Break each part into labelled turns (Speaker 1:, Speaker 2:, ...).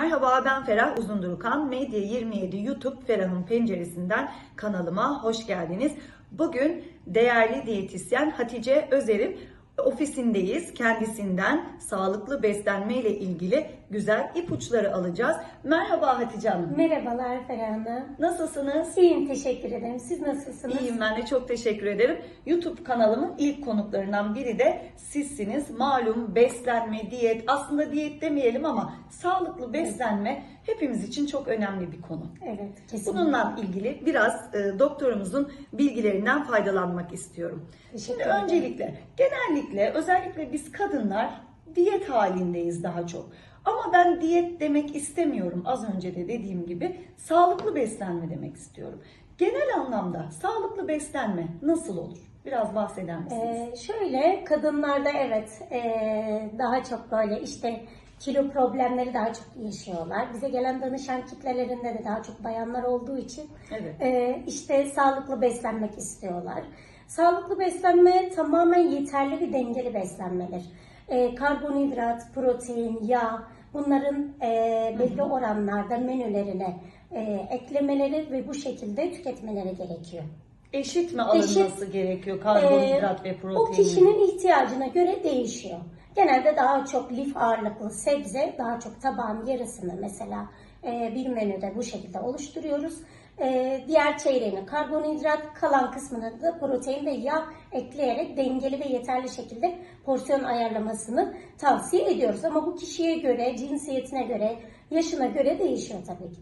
Speaker 1: Merhaba ben Ferah Uzundurukan. Medya 27 YouTube Ferah'ın penceresinden kanalıma hoş geldiniz. Bugün değerli diyetisyen Hatice Özer'in ofisindeyiz. Kendisinden sağlıklı beslenme ile ilgili güzel ipuçları alacağız. Merhaba Hatice Hanım.
Speaker 2: Merhabalar Ferah Hanım.
Speaker 1: Nasılsınız?
Speaker 2: İyiyim teşekkür ederim. Siz nasılsınız?
Speaker 1: İyiyim ben de çok teşekkür ederim. YouTube kanalımın ilk konuklarından biri de sizsiniz. Malum beslenme, diyet aslında diyet demeyelim ama sağlıklı beslenme hepimiz için çok önemli bir konu.
Speaker 2: Evet kesinlikle.
Speaker 1: Bununla ilgili biraz e, doktorumuzun bilgilerinden faydalanmak istiyorum. Şimdi öncelikle genellikle özellikle biz kadınlar diyet halindeyiz daha çok. Ama ben diyet demek istemiyorum az önce de dediğim gibi sağlıklı beslenme demek istiyorum. Genel anlamda sağlıklı beslenme nasıl olur? Biraz bahseder misiniz?
Speaker 2: Ee, şöyle kadınlarda evet ee, daha çok böyle işte kilo problemleri daha çok yaşıyorlar. Bize gelen danışan kitlelerinde de daha çok bayanlar olduğu için
Speaker 1: Evet.
Speaker 2: ee, işte sağlıklı beslenmek istiyorlar. Sağlıklı beslenme tamamen yeterli bir dengeli beslenmedir. Ee, karbonhidrat, protein, yağ bunların ee, belli oranlarda menülerine ee, eklemeleri ve bu şekilde tüketmeleri gerekiyor.
Speaker 1: Eşit mi alınması
Speaker 2: Eşit.
Speaker 1: gerekiyor karbonhidrat
Speaker 2: Ee,
Speaker 1: ve protein?
Speaker 2: O kişinin ihtiyacına göre değişiyor. Genelde daha çok lif ağırlıklı sebze, daha çok tabağın yarısını mesela e, bir menüde bu şekilde oluşturuyoruz. E, diğer çeyreğini karbonhidrat, kalan kısmını da protein ve yağ ekleyerek dengeli ve yeterli şekilde porsiyon ayarlamasını tavsiye ediyoruz. Ama bu kişiye göre, cinsiyetine göre, yaşına göre değişiyor tabii ki.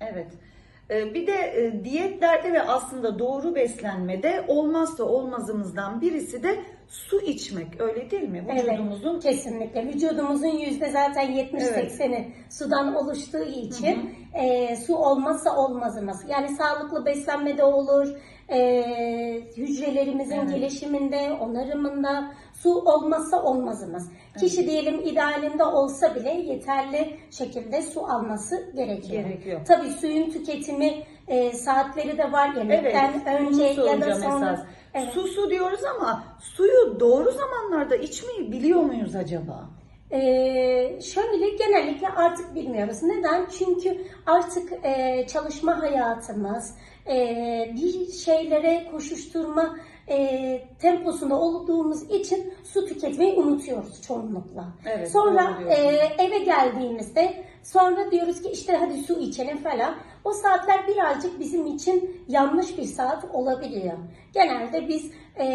Speaker 1: Evet. Ee, Bir de e, diyetlerde ve aslında doğru beslenmede olmazsa olmazımızdan birisi de su içmek. Öyle değil mi? Vücudumuzun
Speaker 2: Evet, kesinlikle. Vücudumuzun yüzde zaten 70-80'i sudan oluştuğu için e, su olmazsa olmazımız. Yani sağlıklı beslenmede olur, e, hücrelerimizin
Speaker 1: Evet.
Speaker 2: gelişiminde, onarımında su olmazsa olmazımız. Kişi diyelim idealinde olsa bile yeterli şekilde su alması gerekiyor.
Speaker 1: Gerekiyor.
Speaker 2: Tabii suyun tüketimi e, saatleri de var
Speaker 1: Evet,
Speaker 2: yemekten
Speaker 1: bunu
Speaker 2: önce ya da sonra.
Speaker 1: esas.
Speaker 2: Evet.
Speaker 1: Su su diyoruz ama suyu doğru zamanlarda içmeyi biliyor muyuz acaba?
Speaker 2: Ee, şöyle genellikle artık bilmiyoruz. Neden? Çünkü artık e, çalışma hayatımız, e, bir şeylere koşuşturma e, temposunda olduğumuz için su tüketmeyi unutuyoruz çoğunlukla.
Speaker 1: Evet,
Speaker 2: sonra e, eve geldiğimizde sonra diyoruz ki işte hadi su içelim falan. O saatler birazcık bizim için yanlış bir saat olabiliyor. Genelde biz e,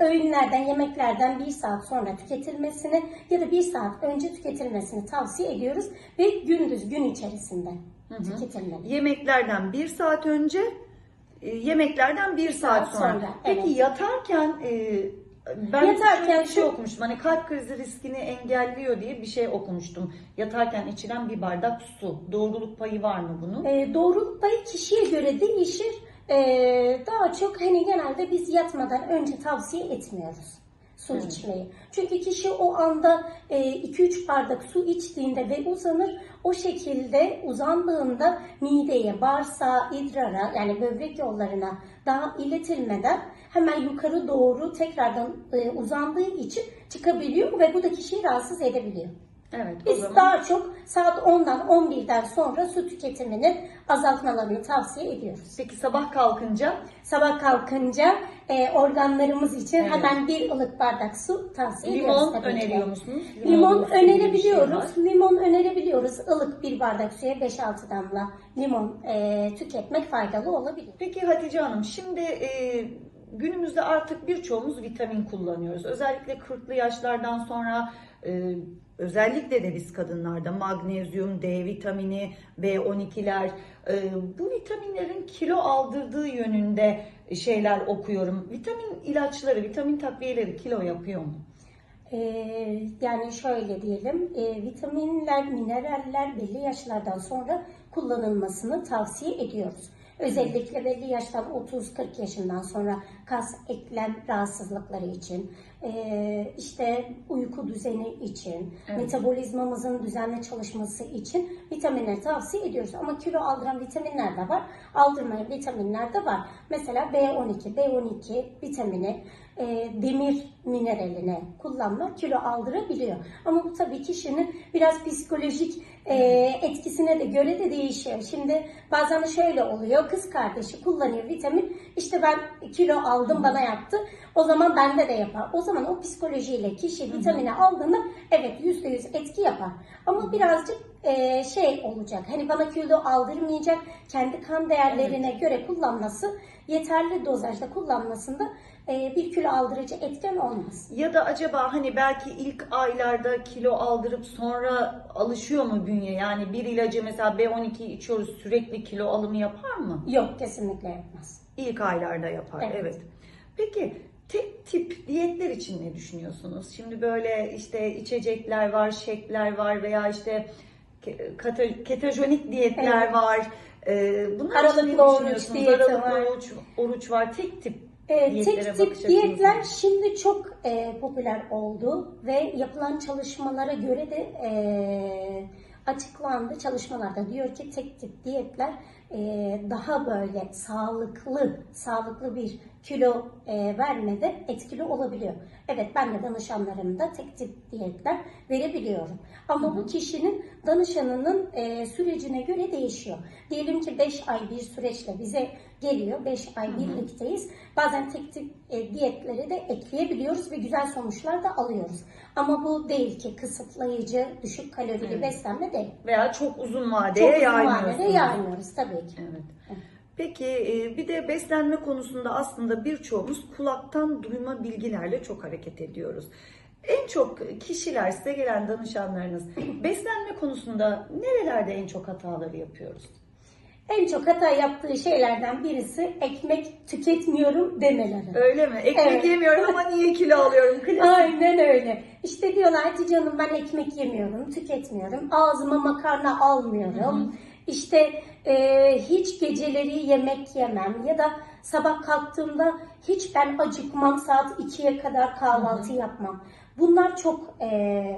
Speaker 2: öğünlerden, yemeklerden bir saat sonra tüketilmesini ya da bir saat önce tüketilmesini tavsiye ediyoruz ve gündüz gün içerisinde tüketilmeli.
Speaker 1: Yemeklerden bir saat önce, yemeklerden bir saat, sonra.
Speaker 2: sonra,
Speaker 1: Peki
Speaker 2: evet.
Speaker 1: yatarken e, ben
Speaker 2: Yatarken
Speaker 1: bir şey okumuştum. Hani kalp krizi riskini engelliyor diye bir şey okumuştum. Yatarken içilen bir bardak su. Doğruluk payı var mı bunun?
Speaker 2: E, doğruluk payı kişiye göre değişir. E, daha çok hani genelde biz yatmadan önce tavsiye etmiyoruz su
Speaker 1: Evet.
Speaker 2: içmeyi. Çünkü kişi o anda 2-3 bardak su içtiğinde ve uzanır. O şekilde uzandığında mideye, bağırsağa, idrara yani böbrek yollarına daha iletilmeden hemen yukarı doğru tekrardan e, uzandığı için çıkabiliyor ve bu da kişiyi rahatsız edebiliyor.
Speaker 1: Evet.
Speaker 2: Biz
Speaker 1: zaman
Speaker 2: daha çok saat 10'dan 11'den sonra su tüketimini azaltmalarını tavsiye ediyoruz.
Speaker 1: peki sabah kalkınca
Speaker 2: Sabah kalkınca e, organlarımız için
Speaker 1: Evet.
Speaker 2: hemen bir ılık bardak su tavsiye ediyoruz.
Speaker 1: limon
Speaker 2: ki de.
Speaker 1: öneriyor musunuz?
Speaker 2: Limon
Speaker 1: bir şey
Speaker 2: önerebiliyoruz.
Speaker 1: var.
Speaker 2: limon önerebiliyoruz. Ilık bir bardak suya 5-6 damla limon e, tüketmek faydalı olabilir.
Speaker 1: Peki Hatice Hanım, şimdi e, günümüzde artık birçoğumuz vitamin kullanıyoruz. Özellikle 40'lı yaşlardan sonra e, özellikle de biz kadınlarda magnezyum, D vitamini, B12'ler e, bu vitaminlerin kilo aldırdığı yönünde şeyler okuyorum. Vitamin ilaçları, vitamin takviyeleri kilo yapıyor mu?
Speaker 2: Ee, yani şöyle diyelim, e, vitaminler, mineraller belli yaşlardan sonra kullanılmasını tavsiye ediyoruz. Özellikle belli yaştan 30-40 yaşından sonra kas eklem rahatsızlıkları için, e, işte uyku düzeni için,
Speaker 1: Evet.
Speaker 2: metabolizmamızın düzenli çalışması için vitaminleri tavsiye ediyoruz. Ama kilo aldıran vitaminler de var, aldırmayan vitaminler de var. Mesela B12, B12 vitamini, e, demir mineraline kullanma kilo aldırabiliyor. Ama bu tabii kişinin biraz psikolojik e, etkisine de göre de değişiyor. Şimdi bazen de şöyle oluyor. Kız kardeşi kullanıyor vitamin. İşte ben kilo aldım bana yaptı. O zaman bende de yapar. O zaman o psikolojiyle kişi vitamini aldığında evet yüzde yüz etki yapar. Ama birazcık e, şey olacak. Hani bana kilo aldırmayacak. Kendi kan değerlerine göre kullanması yeterli dozajda kullanmasında e, bir kilo aldırıcı etken olmaz.
Speaker 1: Ya da acaba hani belki ilk aylarda kilo aldırıp sonra alışıyor mu bünye? Yani bir ilacı mesela B12 içiyoruz sürekli kilo alımı yapar mı?
Speaker 2: Yok kesinlikle yapmaz.
Speaker 1: İlk aylarda yapar evet.
Speaker 2: Evet.
Speaker 1: Peki tek tip diyetler için ne düşünüyorsunuz? Şimdi böyle işte içecekler var, şekler var veya işte ketojenik diyetler
Speaker 2: Evet.
Speaker 1: var. Ee, bunlar
Speaker 2: Aralıklı oruç diyeti
Speaker 1: Aralıklı
Speaker 2: var.
Speaker 1: oruç, oruç var. Tek tip Diyetlere
Speaker 2: tek tip diyetler şimdi çok e, popüler oldu ve yapılan çalışmalara göre de e, açıklandı. Çalışmalarda diyor ki tek tip diyetler e, daha böyle sağlıklı, sağlıklı bir kilo e, vermede etkili olabiliyor. Evet ben de danışanlarımda tek tip diyetler verebiliyorum. Ama bu kişinin danışanının e, sürecine göre değişiyor. Diyelim ki 5 ay bir süreçle bize geliyor. 5 ay birlikteyiz. Bazen tek tip e, diyetleri de ekleyebiliyoruz ve güzel sonuçlar da alıyoruz. Ama bu değil ki kısıtlayıcı, düşük kalorili
Speaker 1: Evet.
Speaker 2: beslenme değil.
Speaker 1: Veya çok uzun
Speaker 2: Çok
Speaker 1: vadeye
Speaker 2: uzun
Speaker 1: yaymıyorsunuz.
Speaker 2: vadede yaymıyoruz tabii ki.
Speaker 1: Evet. Peki e, bir de beslenme konusunda aslında birçoğumuz kulaktan duyma bilgilerle çok hareket ediyoruz. En çok kişiler size gelen danışanlarınız beslenme konusunda nerelerde en çok hataları yapıyoruz?
Speaker 2: En çok hata yaptığı şeylerden birisi ekmek tüketmiyorum demeleri.
Speaker 1: Öyle mi? Ekmek
Speaker 2: Evet.
Speaker 1: yemiyorum ama niye kilo alıyorum? Klasik.
Speaker 2: Aynen öyle. İşte diyorlar Hatice Hanım ben ekmek yemiyorum, tüketmiyorum. Ağzıma makarna almıyorum. İşte e, hiç geceleri yemek yemem ya da sabah kalktığımda hiç ben acıkmam saat 2'ye kadar kahvaltı yapmam. Bunlar çok e,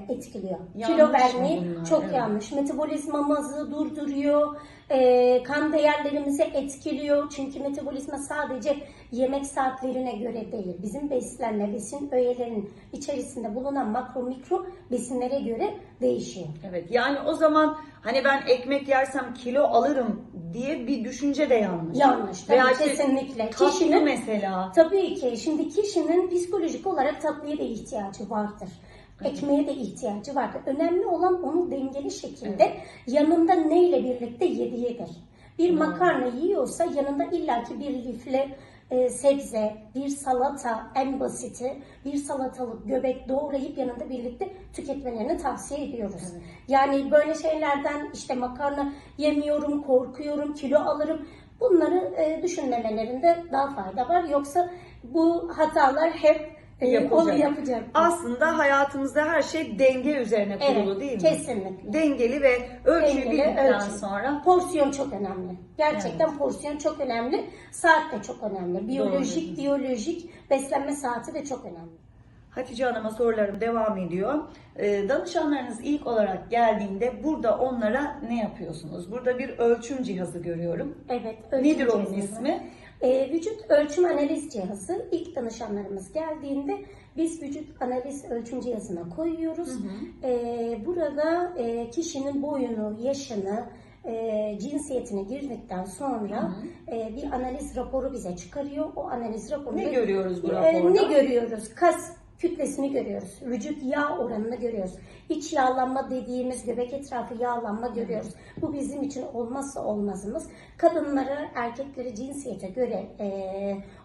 Speaker 2: etkiliyor.
Speaker 1: Yanlış
Speaker 2: Kilo vermeyi
Speaker 1: bunlar?
Speaker 2: çok
Speaker 1: Evet.
Speaker 2: yanlış. Metabolizmamızı durduruyor. e, kan değerlerimizi etkiliyor. Çünkü metabolizma sadece yemek saatlerine göre değil. Bizim beslenme, besin öğelerinin içerisinde bulunan makro mikro besinlere göre değişiyor.
Speaker 1: Evet yani o zaman hani ben ekmek yersem kilo alırım diye bir düşünce de yanlış.
Speaker 2: Yanlış. Tabii
Speaker 1: Veya işte
Speaker 2: kesinlikle.
Speaker 1: Tatlı
Speaker 2: Kişinin
Speaker 1: mesela.
Speaker 2: Tabii ki şimdi kişinin psikolojik olarak tatlıya da ihtiyacı vardır. Ekmeğe de ihtiyacı vardır. Önemli olan onu dengeli şekilde yanında neyle birlikte yediğidir. Bir
Speaker 1: Doğru.
Speaker 2: makarna yiyorsa yanında illaki bir lifle e, sebze, bir salata en basiti, bir salatalık göbek doğrayıp yanında birlikte tüketmelerini tavsiye ediyoruz.
Speaker 1: Evet.
Speaker 2: Yani böyle şeylerden işte makarna yemiyorum, korkuyorum, kilo alırım. Bunları e, düşünmemelerinde daha fayda var. Yoksa bu hatalar hep
Speaker 1: Yapılacak.
Speaker 2: onu yapacak.
Speaker 1: Aslında hayatımızda her şey denge üzerine kurulu
Speaker 2: Evet,
Speaker 1: değil mi?
Speaker 2: kesinlikle.
Speaker 1: Dengeli ve ölçüyü
Speaker 2: Dengeli,
Speaker 1: bildikten
Speaker 2: ölçülü.
Speaker 1: sonra
Speaker 2: Porsiyon çok önemli. Gerçekten porsiyon çok önemli. Saat de çok önemli. Biyolojik,
Speaker 1: Doğru.
Speaker 2: biyolojik beslenme saati de çok önemli.
Speaker 1: Hatice Hanım'a sorularım devam ediyor. Ee, danışanlarınız ilk olarak geldiğinde burada onlara ne yapıyorsunuz? Burada bir ölçüm cihazı görüyorum.
Speaker 2: Evet. ölçüm
Speaker 1: Nedir onun
Speaker 2: cihazı.
Speaker 1: ismi?
Speaker 2: Ee, vücut ölçüm analiz cihazı ilk danışanlarımız geldiğinde biz vücut analiz ölçüm cihazına koyuyoruz. Ee, burada e, kişinin boyunu, yaşını, e, cinsiyetine girdikten sonra e, bir analiz raporu bize çıkarıyor. O analiz raporunda
Speaker 1: Ne görüyoruz bu
Speaker 2: e,
Speaker 1: raporda?
Speaker 2: ne görüyoruz? Kas kütlesini görüyoruz. Vücut yağ oranını görüyoruz. İç yağlanma dediğimiz göbek etrafı yağlanma görüyoruz. Bu bizim için olmazsa olmazımız. Kadınları, erkekleri cinsiyete göre e,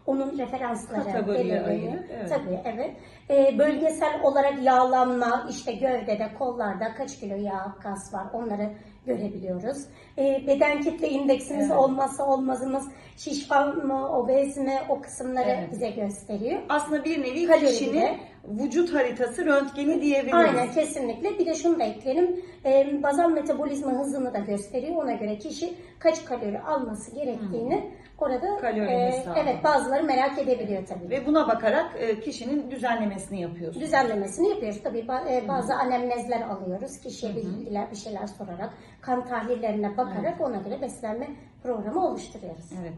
Speaker 2: onun referansları
Speaker 1: Kategoriye
Speaker 2: belirleniyor.
Speaker 1: ayırıp, evet.
Speaker 2: Tabii evet. E, bölgesel olarak yağlanma, işte gövdede, kollarda kaç kilo yağ, kas var onları görebiliyoruz. E, beden kitle indeksimiz
Speaker 1: Evet.
Speaker 2: olmazsa olmazımız şişman mı, obez mi o kısımları
Speaker 1: Evet.
Speaker 2: bize gösteriyor.
Speaker 1: Aslında bir nevi
Speaker 2: Kalori
Speaker 1: kişinin. Vücut haritası röntgeni diyebiliriz.
Speaker 2: Aynen kesinlikle. Bir de şunu da ekleyelim. E, bazal metabolizma hızını da gösteriyor. Ona göre kişi kaç kalori alması gerektiğini Orada
Speaker 1: Kalori
Speaker 2: e,
Speaker 1: hesabı.
Speaker 2: evet bazıları merak edebiliyor tabii.
Speaker 1: Ve buna bakarak e, kişinin düzenlemesini yapıyorsunuz.
Speaker 2: düzenlemesini yapıyoruz. Tabii e, bazı anemnezler alıyoruz. Kişiye bilgiler, bir şeyler sorarak, kan tahlillerine bakarak ona göre beslenme programı oluşturuyoruz.
Speaker 1: Evet.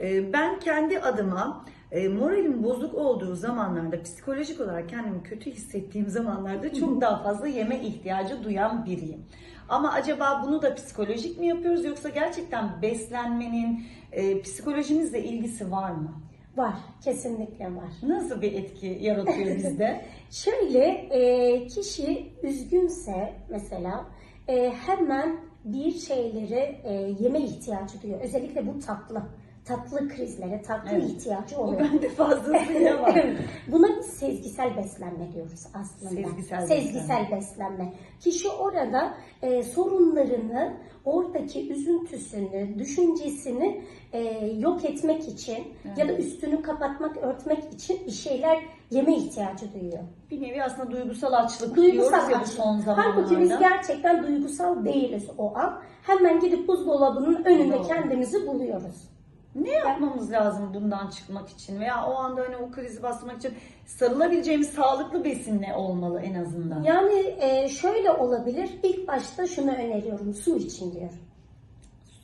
Speaker 1: Ee, Ben kendi adıma e, moralim bozuk olduğu zamanlarda, psikolojik olarak kendimi kötü hissettiğim zamanlarda çok daha fazla yeme ihtiyacı duyan biriyim. Ama acaba bunu da psikolojik mi yapıyoruz yoksa gerçekten beslenmenin e, psikolojimizle ilgisi var mı?
Speaker 2: Var, kesinlikle var.
Speaker 1: Nasıl bir etki yaratıyor bizde?
Speaker 2: Şöyle e, kişi üzgünse mesela e, hemen bir şeyleri e, yeme ihtiyacı duyuyor. Özellikle bu tatlı. Tatlı krizlere, tatlı
Speaker 1: Evet.
Speaker 2: ihtiyacı
Speaker 1: Bu
Speaker 2: oluyor.
Speaker 1: bende fazlasıyla var.
Speaker 2: Buna biz sezgisel beslenme diyoruz aslında.
Speaker 1: Sezgisel
Speaker 2: Sezgisel beslenme. Kişi orada e, sorunlarını, oradaki üzüntüsünü, düşüncesini e, yok etmek için ya da üstünü kapatmak, örtmek için bir şeyler yeme ihtiyacı duyuyor.
Speaker 1: Bir nevi aslında duygusal açlık
Speaker 2: Duygusal
Speaker 1: diyoruz ya bu
Speaker 2: açlık.
Speaker 1: son zamanlarda.
Speaker 2: Halbuki biz gerçekten duygusal değiliz o an. Hemen gidip buzdolabının önünde
Speaker 1: Doğru.
Speaker 2: kendimizi buluyoruz.
Speaker 1: Ne yapmamız lazım bundan çıkmak için veya o anda hani o krizi bastırmak için sarılabileceğimiz sağlıklı besin ne olmalı en azından?
Speaker 2: Yani e, şöyle olabilir. İlk başta şunu öneriyorum. Su için diyorum.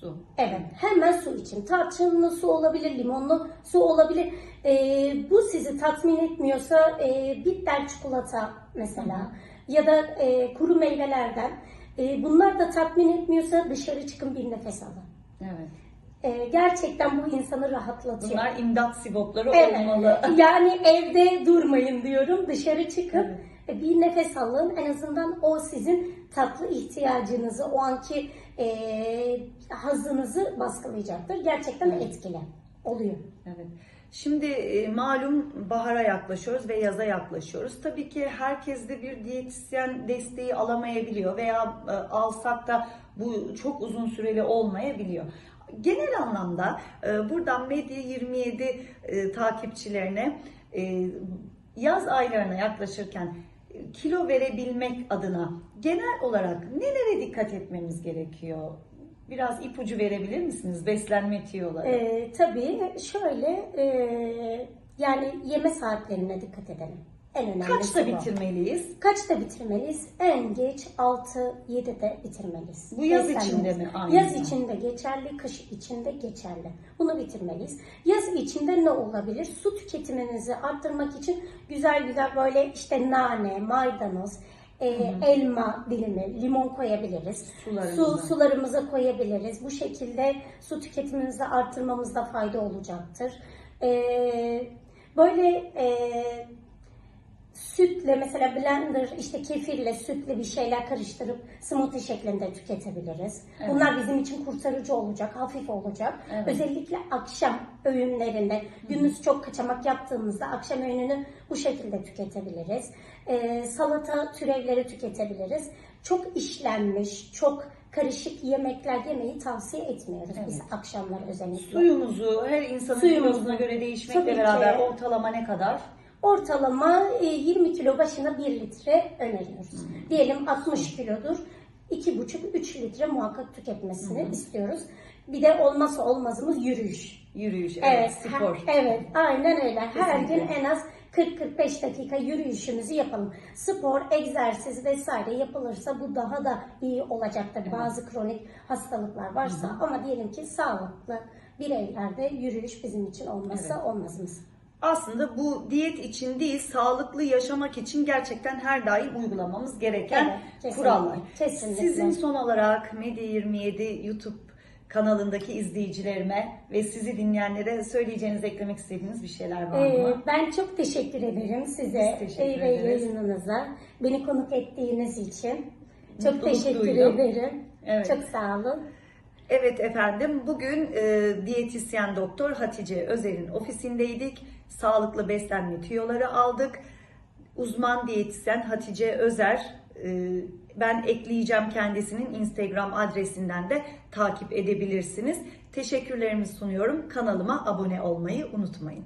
Speaker 1: Su.
Speaker 2: Evet, hemen su için. Tarçınlı su olabilir, limonlu su olabilir. Ee, bu sizi tatmin etmiyorsa e, bitter çikolata mesela ya da e, kuru meyvelerden. E, bunlar da tatmin etmiyorsa dışarı çıkın bir nefes alın.
Speaker 1: Evet.
Speaker 2: E, gerçekten bu insanı rahatlatıyor.
Speaker 1: Bunlar imdat sivopları
Speaker 2: Evet.
Speaker 1: olmalı.
Speaker 2: Yani evde durmayın diyorum. Dışarı çıkın. e, Bir nefes alın. En azından o sizin tatlı ihtiyacınızı, o anki e, hazınızı baskılayacaktır. Gerçekten etkili oluyor.
Speaker 1: Evet. Şimdi e, malum bahara yaklaşıyoruz ve yaza yaklaşıyoruz. Tabii ki herkes de bir diyetisyen desteği alamayabiliyor veya e, alsak da bu çok uzun süreli olmayabiliyor. Genel anlamda e, buradan Medya 27 e, takipçilerine e, yaz aylarına yaklaşırken e, kilo verebilmek adına genel olarak nelere dikkat etmemiz gerekiyor? Biraz ipucu verebilir misiniz beslenme tiyoları?
Speaker 2: E, tabii şöyle e, yani yeme saatlerine dikkat edelim. En önemlisi
Speaker 1: Kaçta bitirmeliyiz?
Speaker 2: Kaçta bitirmeliyiz? En geç 6-7'de bitirmeliyiz.
Speaker 1: Bu yaz
Speaker 2: Beslenmemiz.
Speaker 1: içinde mi? Aynen.
Speaker 2: Yaz içinde geçerli, kış içinde geçerli. Bunu bitirmeliyiz. Yaz içinde ne olabilir? Su tüketiminizi arttırmak için güzel güzel böyle işte nane, maydanoz, e, elma dilimi, limon koyabiliriz.
Speaker 1: Sularımıza.
Speaker 2: Su, sularımıza koyabiliriz. Bu şekilde su tüketimimizi arttırmamızda fayda olacaktır. E, böyle e, sütle mesela blender işte kefirle sütle bir şeyler karıştırıp smoothie şeklinde tüketebiliriz.
Speaker 1: Evet.
Speaker 2: Bunlar bizim için kurtarıcı olacak, hafif olacak.
Speaker 1: Evet.
Speaker 2: Özellikle akşam öğünlerinde gündüz çok kaçamak yaptığımızda akşam öğününü bu şekilde tüketebiliriz. Ee, salata türevleri tüketebiliriz. Çok işlenmiş, çok karışık yemekler yemeyi tavsiye etmiyoruz biz akşamlar özellikle.
Speaker 1: Suyumuzu her insanın
Speaker 2: Suyumuzu.
Speaker 1: kilosuna göre değişmekle
Speaker 2: Tabii ki.
Speaker 1: beraber ortalama ne kadar?
Speaker 2: Ortalama e, 20 kilo başına 1 litre öneriyoruz. Diyelim 60 kilodur. 2,5-3 litre muhakkak tüketmesini istiyoruz. Bir de olmazsa olmazımız yürüyüş.
Speaker 1: Yürüyüş, evet,
Speaker 2: Evet,
Speaker 1: spor.
Speaker 2: her- evet, aynen öyle. Her
Speaker 1: Kesinlikle.
Speaker 2: gün en az 40-45 dakika yürüyüşümüzü yapalım. Spor, egzersiz vesaire yapılırsa bu daha da iyi olacaktır. Bazı kronik hastalıklar varsa ama diyelim ki sağlıklı bireylerde yürüyüş bizim için olmazsa olmazımız.
Speaker 1: Aslında bu diyet için değil, sağlıklı yaşamak için gerçekten her daim uygulamamız gereken
Speaker 2: Evet, kesinlikle,
Speaker 1: kurallar.
Speaker 2: kesinlikle.
Speaker 1: Sizin son olarak Medya 27 YouTube kanalındaki izleyicilerime ve sizi dinleyenlere söyleyeceğiniz, eklemek istediğiniz bir şeyler var
Speaker 2: Ee,
Speaker 1: mı?
Speaker 2: ben çok teşekkür ederim size
Speaker 1: Biz teşekkür
Speaker 2: ve
Speaker 1: ederiz.
Speaker 2: yayınınıza. Beni konuk ettiğiniz için. Çok
Speaker 1: Mutluluk
Speaker 2: teşekkür
Speaker 1: duydum.
Speaker 2: ederim.
Speaker 1: Evet.
Speaker 2: Çok sağ olun.
Speaker 1: Evet efendim, bugün e, diyetisyen doktor Hatice Özer'in ofisindeydik. Sağlıklı beslenme tüyoları aldık. Uzman diyetisyen Hatice Özer, e, ben ekleyeceğim kendisinin Instagram adresinden de takip edebilirsiniz. Teşekkürlerimi sunuyorum. Kanalıma abone olmayı unutmayın.